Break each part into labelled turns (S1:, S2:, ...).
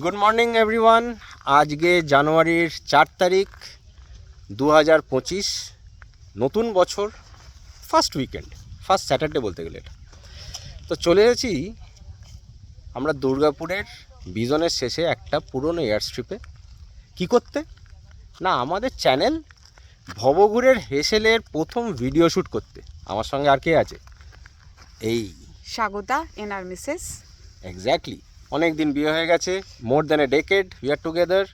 S1: Good morning everyone আজকে জানুয়ারির চার তারিখ দু হাজার পঁচিশ নতুন বছর ফার্স্ট উইকেন্ড ফার্স্ট স্যাটারডে বলতে গেলে এটা। তো চলে এসেছি আমরা দুর্গাপুরের বিজনের শেষে একটা পুরনো এয়ার স্ট্রিপে কী করতে? না আমাদের চ্যানেল ভবঘুরের হেসেলের প্রথম ভিডিও শ্যুট করতে। আমার সঙ্গে আর কে আছে? এই।
S2: স্বাগতা এন আর মিসেস।
S1: এক্স্যাক্টলি অনেক দিন বিয়ে হয়ে গেছে more than a decade we are together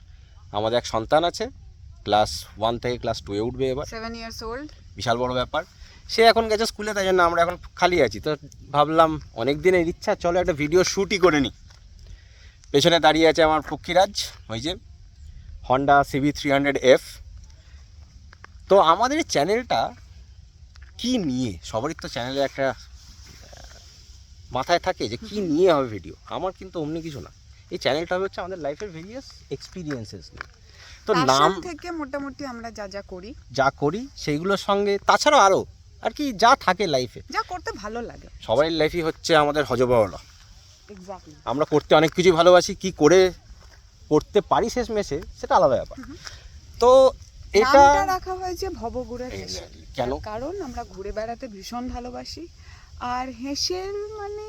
S1: আমাদের এক সন্তান আছে ক্লাস ওয়ান থেকে ক্লাস টুয়ে উঠবে এবার।
S2: সেভেন ইয়ার্স ওল্ড
S1: বিশাল বড় ব্যাপার। সে এখন গেছে স্কুলে তাই জন্য আমরা এখন খালি আছি। তো ভাবলাম অনেক দিনের ইচ্ছা চলো একটা ভিডিও শ্যুটই করে নিই পেছনে দাঁড়িয়ে আছে আমার পক্ষীরাজ ওই যে Honda CB three hundred F তো আমাদের এই চ্যানেলটা কি নিয়ে? সবারই তো চ্যানেলে একটা মাথায় থাকে যে কি নিয়ে হবে ভিডিও আমার কিন্তু অমনি কিছু না। এই চ্যানেলটা হচ্ছে আমাদের লাইফের ভেরিয়াস এক্সপিরিয়েন্সেস নিয়ে। তো নাম
S2: থেকে মোটামুটি আমরা যা যা করি।
S1: যা করি সেইগুলোর সঙ্গে তাছাড়াও আরও আর কি যা থাকে লাইফে
S2: যা করতে ভালো লাগে।
S1: সবারই লাইফই হচ্ছে আমাদের হজবাওলা
S2: এক্স্যাক্টলি
S1: আমরা করতে অনেক কিছুই ভালোবাসি কি করে করতে পারি শেষ মেশে সেটা আলাদা ব্যাপার। তো এটা
S2: রাখা হয়েছে
S1: Exactly. কেন?
S2: কারণ আমরা ঘুরে বেড়াতে ভীষণ ভালোবাসি। আর হেসেল মানে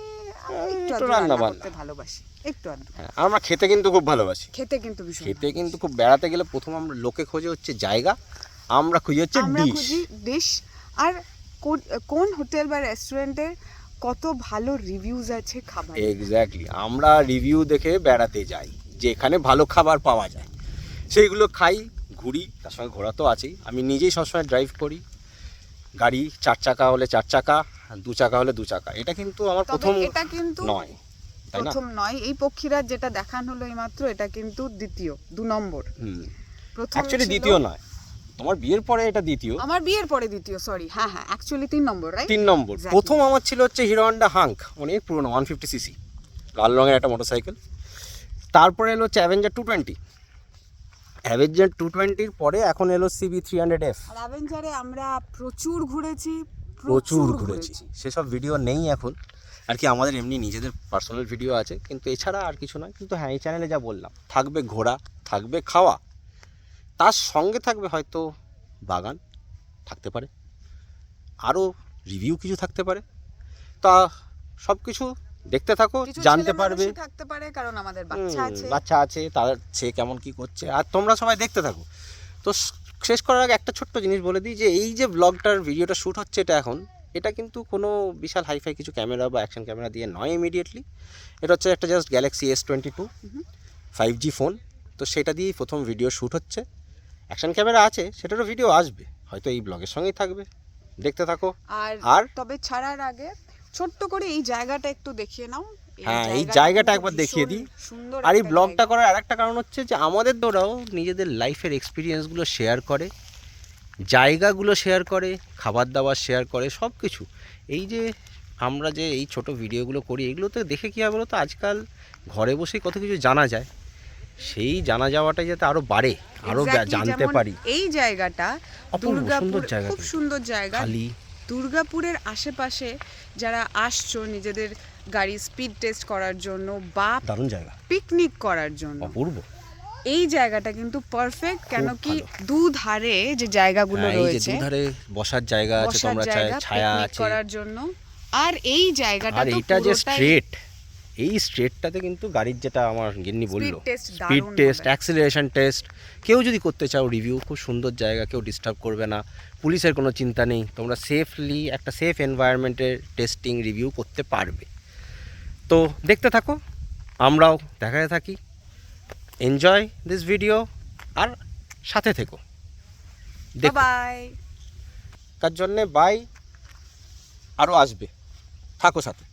S2: আমরা একটু
S1: রান্না
S2: করতে ভালোবাসি একটু
S1: হ্যাঁ, আমরা খেতে কিন্তু খুব ভালোবাসি।
S2: খেতে কিন্তু ভীষণ
S1: খেতে কিন্তু খুব বেড়াতে গেলে প্রথম আমরা লোকে খোঁজে হচ্ছে জায়গা আমরা খুঁজে হচ্ছে ডিশ
S2: ডিশ আর কোন- কোন হোটেল বা রেস্টুরেন্টের কত ভালো রিভিউজ আছে খাবার?
S1: এক্স্যাক্টলি আমরা রিভিউ দেখে বেড়াতে যাই যেখানে ভালো খাবার পাওয়া যায়। সেইগুলো খাই ঘুরি তার সঙ্গে ঘোরা তো আছেই। আমি নিজেই সবসময় ড্রাইভ করি। গাড়ি চার চাকা হলে চার চাকা দু চাকা হলে দু চাকা। এটা কিন্তু আমার প্রথম
S2: এটা কিন্তু
S1: নয়
S2: প্রথম নয়। এই পক্ষীরাজ যেটা দেখানো হলো এইমাত্র এটা কিন্তু দ্বিতীয় দু নম্বর।
S1: অ্যাকচুয়ালি দ্বিতীয় নয়। তোমার বিয়ের পরে এটা দ্বিতীয়।
S2: আমার বিয়ের পরে দ্বিতীয় সরি হ্যাঁ হ্যাঁ অ্যাকচুয়ালি তিন নম্বর রাইট
S1: তিন নম্বর। প্রথম আমার ছিল হচ্ছে হিরো হন্ডা হাঙ্ক অনেক পুরনো ওয়ান ফিফটি সিসি লাল রঙের একটা মোটরসাইকেল তারপরে এলো হচ্ছে Avenger two twenty Avenger two টোয়েন্টির পরে এখন এলো সিবি থ্রি হান্ড্রেড এফ
S2: আর অ্যাভেঞ্জারে আমরা প্রচুর ঘুরেছি
S1: প্রচুর ঘুরেছি। সেসব ভিডিও নেই এখন। আর কি আমাদের এমনি নিজেদের পার্সোনাল ভিডিও আছে কিন্তু এছাড়া আর কিছু নয়। কিন্তু হ্যাঁ এই চ্যানেলে যা বললাম থাকবে ঘোরা থাকবে খাওয়া। তার সঙ্গে থাকবে হয়তো বাগান থাকতে পারে। আরও রিভিউ কিছু থাকতে পারে। তা সব কিছু দেখতে থাকো জানতে পারবে।
S2: থাকতে পারে কারণ আমাদের বাচ্চা আছে।
S1: বাচ্চা আছে তার সে কেমন কি করছে। আর তোমরা সবাই দেখতে থাকো। তো শেষ করার আগে একটা ছোট্ট জিনিস বলে দিই যে এই যে ব্লগটার ভিডিওটা শ্যুট হচ্ছে এটা এখন এটা কিন্তু কোনো বিশাল হাইফাই কিছু ক্যামেরা বা অ্যাকশন ক্যামেরা দিয়ে নয় ইমিডিয়েটলি এটা হচ্ছে একটা just Galaxy S twenty two five G phone তো সেটা দিয়েই প্রথম ভিডিও শ্যুট হচ্ছে। অ্যাকশন ক্যামেরা আছে সেটারও ভিডিও আসবে। হয়তো এই ব্লগের সঙ্গেই থাকবে। দেখতে থাকো।
S2: আর
S1: আর?
S2: তবে ছাড়ার আগে ছোট্ট করে এই জায়গাটা একটু দেখিয়ে নাও।
S1: হ্যাঁ, এই জায়গাটা একবার দেখিয়ে দিই। আর এই ব্লগটা। করার আরেকটা কারণ হচ্ছে যে আমাদের দ্বারাও নিজেদের লাইফের এক্সপিরিয়েন্সগুলো শেয়ার করে জায়গাগুলো শেয়ার করে খাবার দাবার শেয়ার করে সব কিছু এই যে আমরা যে এই ছোট ভিডিওগুলো করি এগুলোতে দেখে কী হবে বলো তো আজকাল ঘরে বসেই কত কিছু জানা যায়। সেই জানা যাওয়াটা যাতে আরও বাড়ে আরও জানতে পারি।
S2: এই জায়গাটা
S1: অপূর্ব সুন্দর জায়গা
S2: খুব সুন্দর জায়গা।
S1: খালি
S2: দুর্গাপুরের আশেপাশে যারা আসছো নিজেদের গাড়ি স্পিড টেস্ট করার জন্য বা
S1: দারুণ জায়গা।
S2: পিকনিক করার জন্য।
S1: অপূর্ব।
S2: এই জায়গাটা কিন্তু পারফেক্ট কেন কি। দুধারে যে জায়গাগুলো
S1: হ্যাঁ,
S2: রয়েছে
S1: দুধারে বসার জায়গা আছে তোমরা ছায়া আছে।
S2: করার জন্য। আর এই জায়গাটা তো
S1: এটা যে স্ট্রেট এই স্ট্রেটটাতে কিন্তু গাড়ির যেটা আমার গিন্নি বলল স্পিড টেস্ট। অ্যাক্সিলারেশন টেস্ট কেউ যদি করতে চাও রিভিউ খুব সুন্দর জায়গা কেউ ডিস্টার্ব করবে না। পুলিশের কোনো চিন্তা নেই তোমরা সেফলি একটা সেফ এনভায়রনমেন্টের টেস্টিং রিভিউ করতে পারবে। তো দেখতে থাকো আমরাও দেখাতে থাকি। এনজয় দিস ভিডিও আর সাথে থেকো।
S2: বাই
S1: তার জন্যে? বাই আরও আসবে। থাকো সাথে।